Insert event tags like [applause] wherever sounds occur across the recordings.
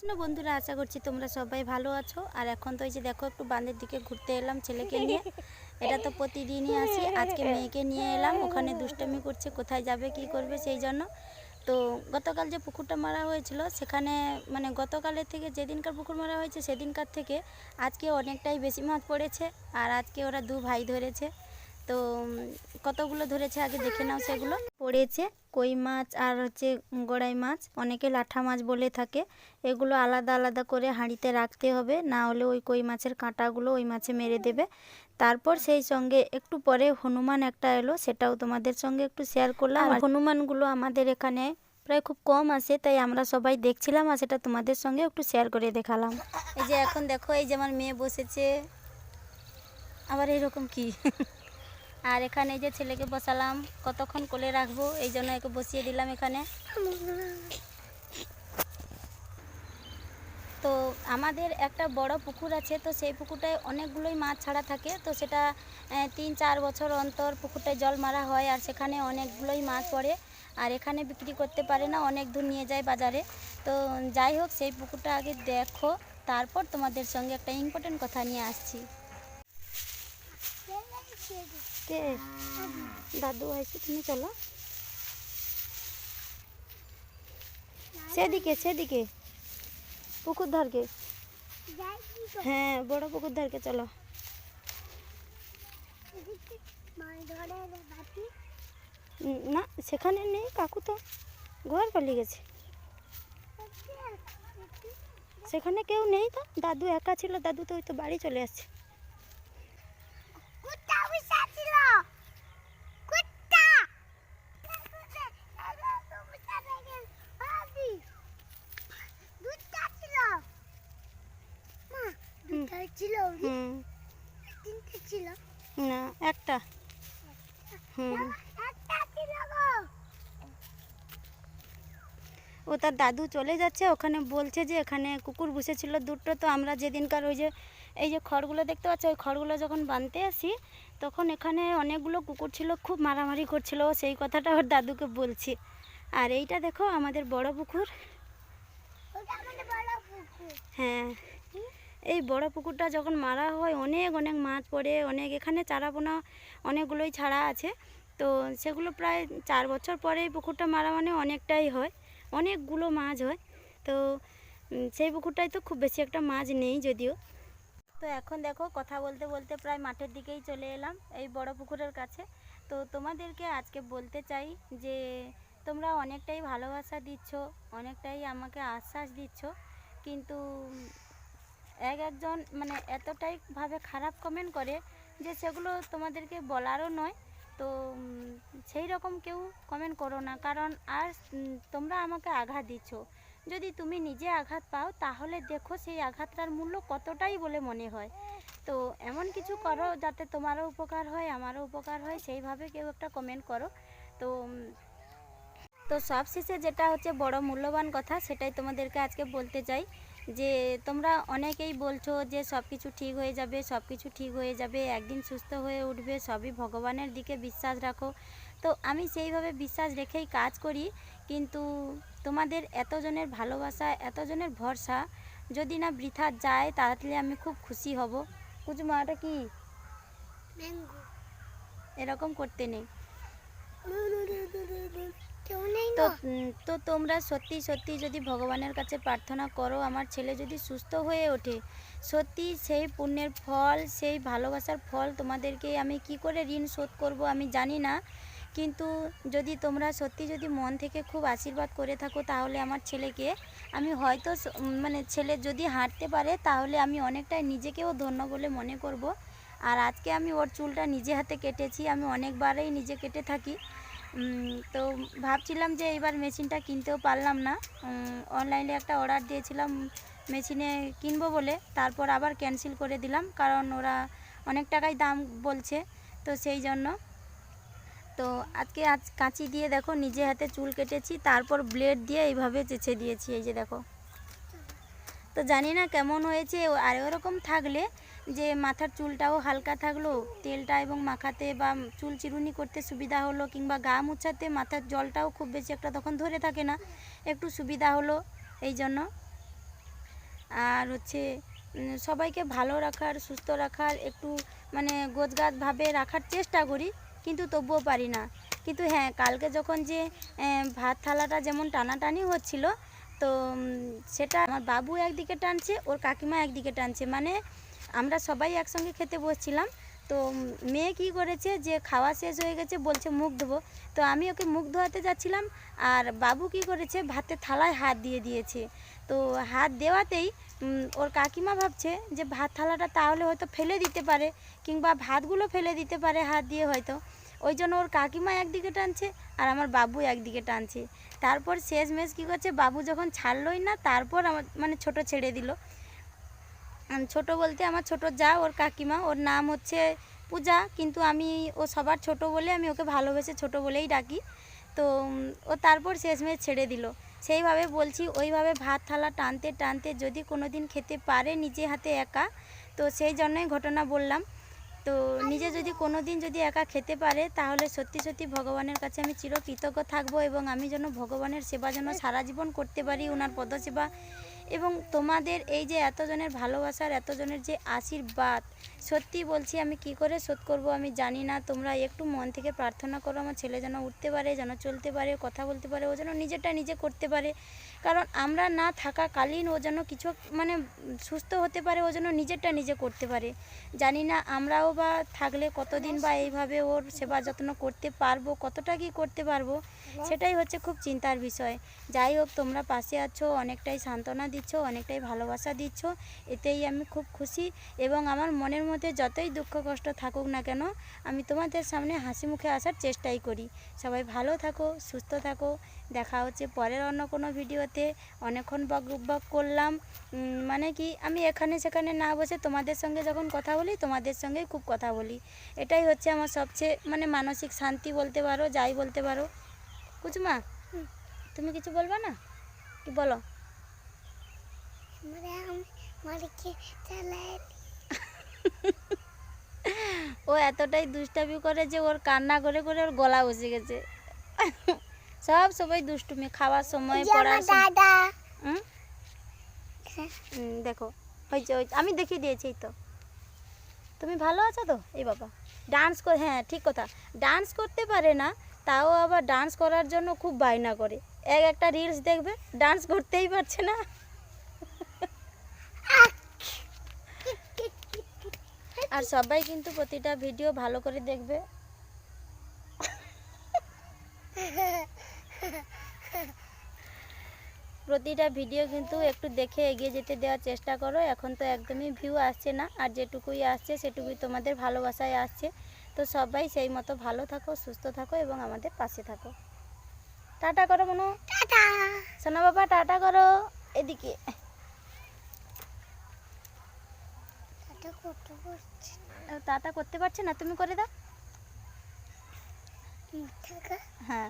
কৃষ্ণ বন্ধুরা, আশা করছি তোমরা সবাই ভালো আছো। আর এখন তো এই যে দেখো, একটু বাঁধের দিকে ঘুরতে এলাম ছেলেকে নিয়ে। এটা তো প্রতিদিনই আসি, আজকে মেয়েকে নিয়ে এলাম। ওখানে দুষ্টামি করছে, কোথায় যাবে, কি করবে সেই জন্য। তো গতকাল যে পুকুরটা মারা হয়েছিল, সেখানে মানে গতকালের থেকে যেদিনকার পুকুর মারা হয়েছে, সেদিনকার থেকে আজকে অনেকটাই বেশি মাছ পড়েছে। আর আজকে ওরা দু ভাই ধরেছে। তো কতগুলো ধরেছে আগে দেখে নাও সেগুলো। পড়েছে কই মাছ আর হচ্ছে গড়াই মাছ। অনেকে লাঠা মাছ বলে থাকে। এগুলো আলাদা আলাদা করে হাঁড়িতে রাখতে হবে। না হলে ওই কই মাছের কাঁটাগুলো ওই মাছে মেরে দেবে। তারপর সেই সঙ্গে একটু পরে হনুমান একটা এলো সেটাও তোমাদের সঙ্গে একটু শেয়ার করলাম। হনুমানগুলো আমাদের এখানে প্রায় খুব কম আসে তাই আমরা সবাই দেখছিলাম আর সেটা তোমাদের সঙ্গে একটু শেয়ার করে দেখালাম। এই যে এখন দেখো এই যে আমার মেয়ে বসেছে। আবার এরকম কি? আর এখানে যে ছেলেকে বসালাম, কতক্ষণ কোলে রাখব, এই জন্য একে বসিয়ে দিলাম এখানে। তো আমাদের একটা বড় পুকুর আছে, তো সেই পুকুরটায় অনেকগুলোই মাছ ছাড়া থাকে, তো সেটা তিন চার বছর অন্তর পুকুরটায় জল মারা হয়, আর সেখানে অনেকগুলোই মাছ পড়ে, আর এখানে বিক্রি করতে পারে না, অনেক দূর নিয়ে যায় বাজারে। তো যাই হোক, সেই পুকুরটা আগে দেখো, তারপর তোমাদের সঙ্গে একটা ইম্পর্টেন্ট কথা নিয়ে আসছি। কে? দাদু আইসে তুমি চলো। সেদিকে সেদিকে। পুকুর ধারকে হ্যাঁ বড় পুকুর ধারকে চলো না, সেখানে নেই, কাকু তো ঘর পালিয়ে গেছে। সেখানে কেউ নেই তো? দাদু একা ছিল, দাদু তো ওই তো বাড়ি চলে আসছে। ছিল হুম। তিনটে ছিল। না একটা। হুম। একটা ছিল গো। ও তার দাদু চলে যাচ্ছে ওখানে বলছে যে এখানে কুকুর বসেছিল দুটো তো আমরা যেদিনকার ওই যে এই যে খড়গুলো দেখতে পাচ্ছ ওই খড়গুলো যখন বানতে আসি তখন এখানে অনেকগুলো কুকুর ছিল খুব মারামারি করছিল সেই কথাটা ওর দাদুকে বলছি। আর এইটা দেখো আমাদের বড় আমাদের বড় পুকুর। হ্যাঁ। এই বড় পুকুরটা যখন মারা হয়, অনেক অনেক মাছ পড়ে, অনেক এখানে চারা চারাপোনা অনেকগুলোই ছাড়া আছে। তো সেগুলো প্রায় চার বছর পরে এই পুকুরটা মারা মানে অনেকটাই হয়, অনেকগুলো মাছ হয়। তো সেই পুকুরটায় তো খুব বেশি একটা মাছ নেই যদিও। তো এখন দেখো, কথা বলতে বলতে প্রায় মাঠের দিকেই চলে এলাম, এই বড় পুকুরের কাছে। তো তোমাদেরকে আজকে বলতে চাই যে, তোমরা অনেকটাই ভালোবাসা দিচ্ছ, অনেকটাই আমাকে আশ্বাস দিচ্ছ, কিন্তু এক একজন মানে এতটাই ভাবে খারাপ কমেন্ট করে যে সেগুলো তোমাদেরকে বলারও নয়। তো সেই রকম কেউ কমেন্ট করো না। কারণ আর তোমরা আমাকে আঘাত দিচ্ছ। যদি তুমি নিজে আঘাত পাও, তাহলে দেখো সেই আঘাতটার মূল্য কতটাই বলে মনে হয়। তো, এমন কিছু করো যাতে তোমারও উপকার হয়, আমারও উপকার হয়, সেইভাবে কেউ একটা কমেন্ট করো। তো তো সবশেষে যেটা হচ্ছে বড় মূল্যবান কথা, সেটাই তোমাদেরকে আজকে বলতে চাই। যে তোমরা অনেকেই বলছো যে সব কিছু ঠিক হয়ে যাবে সব কিছু ঠিক হয়ে যাবে একদিন সুস্থ হয়ে উঠবে সবই ভগবানের দিকে বিশ্বাস রাখো। তো আমি সেইভাবে বিশ্বাস রেখেই কাজ করি কিন্তু তোমাদের এতজনের ভালোবাসা এতজনের ভরসা যদি না বৃথা যায় তাহলে আমি খুব খুশি হব। কুচমা এটা কি? এরকম করতে নেই। তো তো তোমরা সত্যি সত্যি যদি ভগবানের কাছে প্রার্থনা করো আমার ছেলে যদি সুস্থ হয়ে ওঠে সত্যি সেই পুণ্যের ফল সেই ভালোবাসার ফল তোমাদেরকে আমি কি করে ঋণ শোধ করব আমি জানি না। কিন্তু যদি তোমরা সত্যি যদি মন থেকে খুব আশীর্বাদ করে থাকো তাহলে আমার ছেলেকে আমি হয়তো মানে ছেলে যদি হাঁটতে পারে তাহলে আমি অনেকটাই নিজেকেও ধন্য বলে মনে করব। আর আজকে আমি ওর চুলটা নিজে হাতে কেটেছি আমি অনেকবারই নিজে কেটে থাকি। তো ভাবছিলাম যে এইবার মেশিনটা কিনতেও পারলাম না। অনলাইনে একটা অর্ডার দিয়েছিলাম মেশিনে কিনবো বলে, তারপর আবার ক্যান্সেল করে দিলাম, কারণ ওরা অনেক টাকাই দাম বলছে, তো সেই জন্য। তো আজকে আজ কাঁচি দিয়ে দেখো, নিজে হাতে চুল কেটেছি, তারপর ব্লেড দিয়ে এইভাবে চেঁচে দিয়েছি, এই যে দেখো। তো জানি না কেমন হয়েছে আর ওরকম থাকলে যে মাথার চুলটাও হালকা থাকল, তেলটা এবং মাখাতে বা চুল চিরুনি করতে সুবিধা হলো কিংবা গা মুছাতে মাথার জলটাও খুব বেশি একটা তখন ধরে থাকে না, একটু সুবিধা হলো এই জন্য। আর হচ্ছে সবাইকে ভালো রাখার, সুস্থ রাখার, একটু মানে গোছগাছভাবে রাখার চেষ্টা করি, কিন্তু তবুও পারি না। কিন্তু হ্যাঁ কালকে যখন যে ভাত থালাটা যেমন টানাটানি হচ্ছিল তো সেটা আমার বাবু একদিকে টানছে, ওর কাকিমা একদিকে টানছে। মানে আমরা সবাই একসঙ্গে খেতে বসছিলাম। তো মেয়ে কি করেছে যে খাওয়া শেষ হয়ে গেছে, বলছে মুখ ধোবো। তো আমি ওকে মুখ ধোয়াতে যাচ্ছিলাম আর বাবু কি করেছে ভাতের থালায় হাত দিয়ে দিয়েছে। তো হাত দেওয়াতেই ওর কাকিমা ভাবছে যে ভাত থালাটা তাহলে হয়তো ফেলে দিতে পারে, কিংবা ভাতগুলো ফেলে দিতে পারে হাত দিয়ে হয়তো। ওই জন্য ওর কাকিমা একদিকে টানছে আর আমার বাবু একদিকে টানছে। তারপর শেষমেশ কী করছে? বাবু যখন ছাড়লোই না, তারপর আমার মানে ছোট ছেড়ে দিল। ছোট বলতে আমার ছোট যা, ওর কাকিমা, ওর নাম হচ্ছে পূজা। কিন্তু আমি ও সবার ছোট বলে আমি ওকে ভালোবেসে ছোট বলেই ডাকি। তো ও তারপর শেষমেশ ছেড়ে দিল। সেইভাবে বলছি, ওইভাবে ভাত, থালা টানতে টানতে যদি কোনো দিন খেতে পারে নিজে হাতে একা? তো সেই জন্যই ঘটনা বললাম। তো নিজে যদি কোনো দিন যদি একা খেতে পারে, তাহলে সত্যি সত্যি ভগবানের কাছে আমি চিরকৃতজ্ঞ থাকব এবং আমি যেন ভগবানের সেবা যেন সারা জীবন করতে পারি ওনার পদসেবা। এবং তোমাদের এই যে এতজনের ভালোবাসার, এতজনের যে আশীর্বাদ সত্যি বলছি, আমি কি করে শোধ করব? আমি জানি না। তোমরা একটু মন থেকে প্রার্থনা করো, আমার ছেলে যেন উঠতে পারে, যেন চলতে পারে, কথা বলতে পারে, ও যেন নিজেরটা নিজে করতে পারে। কারণ আমরা না থাকাকালীন ও যেন কিছু মানে সুস্থ হতে পারে, ও যেন নিজেরটা নিজে করতে পারে। জানি না আমরাও বা থাকলে কতদিন বা এইভাবে ওর সেবা যত্ন করতে পারব, কতটা কি করতে পারব, সেটাই হচ্ছে খুব চিন্তার বিষয়। যাই হোক, তোমরা পাশে আছো, অনেকটাই সান্ত্বনা দিচ্ছ, অনেকটাই ভালোবাসা দিচ্ছ, এতেই আমি খুব খুশি এবং আমার মনের মধ্যে যতই দুঃখ কষ্ট থাকুক না কেন, আমি তোমাদের সামনে হাসি মুখে আসার চেষ্টাই করি। সবাই ভালো থাকো, সুস্থ থাকো। দেখা হচ্ছে পরের অন্য কোনো ভিডিওতে। অনেকক্ষণ বক বক করলাম। মানে কি, আমি এখানে সেখানে না বসে তোমাদের সঙ্গে যখন কথা বলি, তোমাদের সঙ্গেই খুব কথা বলি। এটাই হচ্ছে আমার সবচেয়ে মানে মানসিক শান্তি বলতে পারো, যাই বলতে পারো। কুচমা তুমি কিছু বলবা না? কি বলো? আমরা মালিকে চালাই ও এতটাই দুষ্টামি করে যে ওর কান্না করে করে ওর গলা বসে গেছে। সব সবাই দুষ্টুমি খাওয়ার সময় পড়ার দেখো হয়েছে হয়েছে আমি দেখিয়ে দিয়েছি তো। তুমি ভালো আছো তো? এই বাবা। ডান্স কর হ্যাঁ ঠিক কথা। ডান্স করতে পারে না তাও আবার ডান্স করার জন্য খুব বায়না করে। এক একটা রিলস দেখবে ডান্স করতেই পারছে না। আর সবাই কিন্তু প্রতিটা ভিডিও ভালো করে দেখবে। প্রতিটা ভিডিও কিন্তু একটু দেখে এগিয়ে যেতে দেওয়ার চেষ্টা করো। এখন তো একদমই ভিউ আসছে না আর যেটুকুই আসছে সেটুকুই তোমাদের ভালোবাসায় আসছে। তো সবাই সেই মতো ভালো থাকো সুস্থ থাকো এবং আমাদের পাশে থাকো। টাটা করো মনো। টাটা। সোনা বাবা টাটা করো। এদিকে। টাটা করতে পারছে না। তুমি করে দাও। হ্যাঁ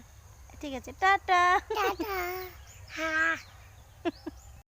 ঠিক আছে। টাটা। টাটা। হ্যাঁ [laughs]